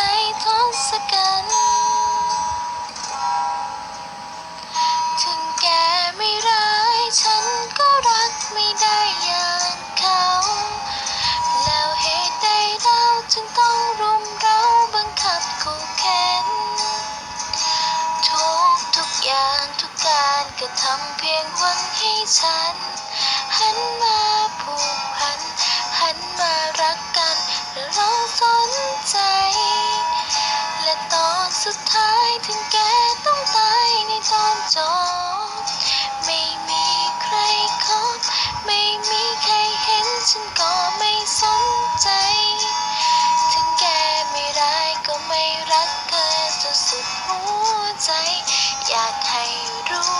ใจทศกัณฐ์ถึงแกไม่ร้ายฉันก็รักไม่ได้อย่างเขา แล้วเหตุใดเราจึงต้องรุมเราบังคับขู่เข็นทุกทุกอย่างทุกการกระทำเพียงหวังให้ฉันหันมา สุดท้ายถึงแกต้องตายในตอนจบไม่มีใครคบไม่มีใครเห็นฉันก็ไม่สนใจ ถึงแกไม่ร้ายก็ไม่รักเธอจนสุดหัวใจ อยากให้รู้